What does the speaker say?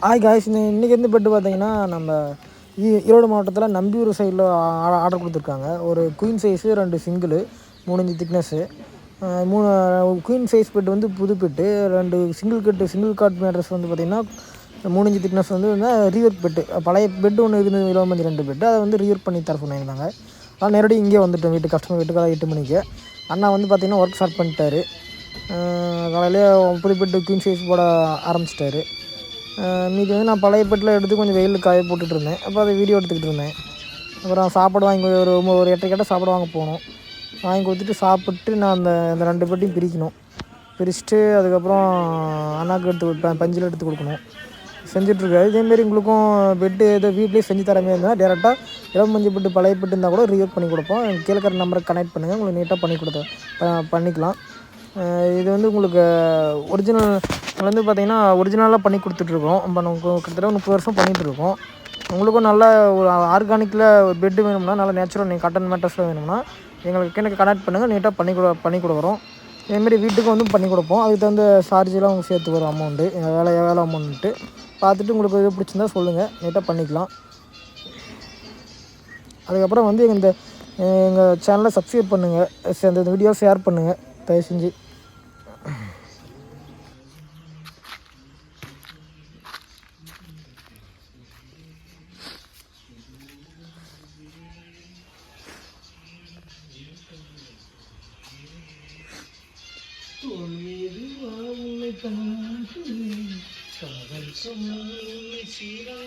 ஆய் காய்ஸ் இன்றைக்கி வந்து பெட்டு பார்த்தீங்கன்னா நம்ம ஈ- ஈரோடு மாவட்டத்தில் நம்பியூர் சைடில் ஆர்டர் கொடுத்துருக்காங்க. ஒரு குயின் சைஸு ரெண்டு சிங்கிள் மூணு இன்ச்சு திக்னஸ்ஸு மூணு குயின் சைஸ் பெட் வந்து புது பெட்டு ரெண்டு single cot single cot mattress வந்து பார்த்திங்கன்னா மூணு இன்ச்சு திக்னஸ் வந்து ரீஒர்க் பெட்டு பழைய பெட்டு ஒன்று இருந்தது இருபத்தஞ்சி ரெண்டு பெட்டு அதை வந்து ரீஒர்க் பண்ணி தர சொன்னாங்க. நான் நேரடி இங்கே வந்துட்டோம் வீட்டு கஸ்டமர் வீட்டுக்காக எட்டு மணிக்கு. அண்ணா வந்து பார்த்திங்கன்னா ஒர்க் ஸ்டார்ட் பண்ணிட்டாரு. காலையிலே புதுப்பெட்டு குயின் சைஸ் போட ஆரம்பிச்சிட்டாரு. மீதி வந்து நான் பழைய பெட்டில் எடுத்து கொஞ்சம் வெயிலில் காய போட்டுட்டு இருந்தேன் அப்போ அதை வீடியோ எடுத்துக்கிட்டு இருந்தேன். அப்புறம் சாப்பாடு வாங்கி ஒரு ஒரு எட்டரை கட்ட சாப்பாடு வாங்க போகணும் வாங்கி கொடுத்துட்டு சாப்பிட்டு நான் அந்த அந்த ரெண்டு பெட்டையும் பிரிக்கணும். பிரிச்சுட்டு அதுக்கப்புறம் அண்ணாக்கு எடுத்து கொடுப்பேன் பஞ்சில் எடுத்து கொடுக்கணும். செஞ்சிட்ருக்காரு. இதேமாரி உங்களுக்கும் பெட்டு ஏதோ வீட்லேயே செஞ்சு தர மாதிரி இருந்தால் டேரெக்டாக இளம் மஞ்சள் பெட்டு பழைய பெட்டு இருந்தால் கூட ரீஒர்க் பண்ணி கொடுப்போம். கீழே நம்பருக்கு கனெக்ட் பண்ணுங்கள் உங்களுக்கு நீட்டாக பண்ணி கொடுத்த பண்ணிக்கலாம். இது வந்து உங்களுக்கு ஒரிஜினல் உங்களுக்கு வந்து பார்த்திங்கன்னா ஒரிஜினலாக பண்ணி கொடுத்துட்ருக்கோம். இப்போ நமக்கு கிட்டத்தட்ட முப்பது வருஷம் பண்ணிகிட்ருக்கோம் உங்களுக்கும் நல்ல ஒரு ஆர்கானிக்கில் ஒரு பெட்டு வேணும்னா நல்ல நேச்சுரல் நீங்கள் காட்டன் மேட்டர்ஸில் வேணும்னா எங்களுக்கு எனக்கு கனெக்ட் பண்ணுங்கள் நீட்டாக பண்ணி கொடு பண்ணி கொடுக்குறோம் இதேமாரி வீட்டுக்கும் வந்து பண்ணி கொடுப்போம். அதுக்கு தகுந்த சார்ஜெலாம் அவங்க சேர்த்து வரும் அமௌண்ட்டு வேலை வேலை அமௌண்ட்டு பார்த்துட்டு உங்களுக்கு இது பிடிச்சிருந்தா சொல்லுங்கள் நீட்டாக பண்ணிக்கலாம். அதுக்கப்புறம் வந்து எங்கள் இந்த எங்கள் சேனலை சப்ஸ்கிரைப் பண்ணுங்கள் இந்த வீடியோ ஷேர் பண்ணுங்கள் தயவு செஞ்சு. தொழுவா உன்னை தாக்கு காதல் சொன்ன சீரா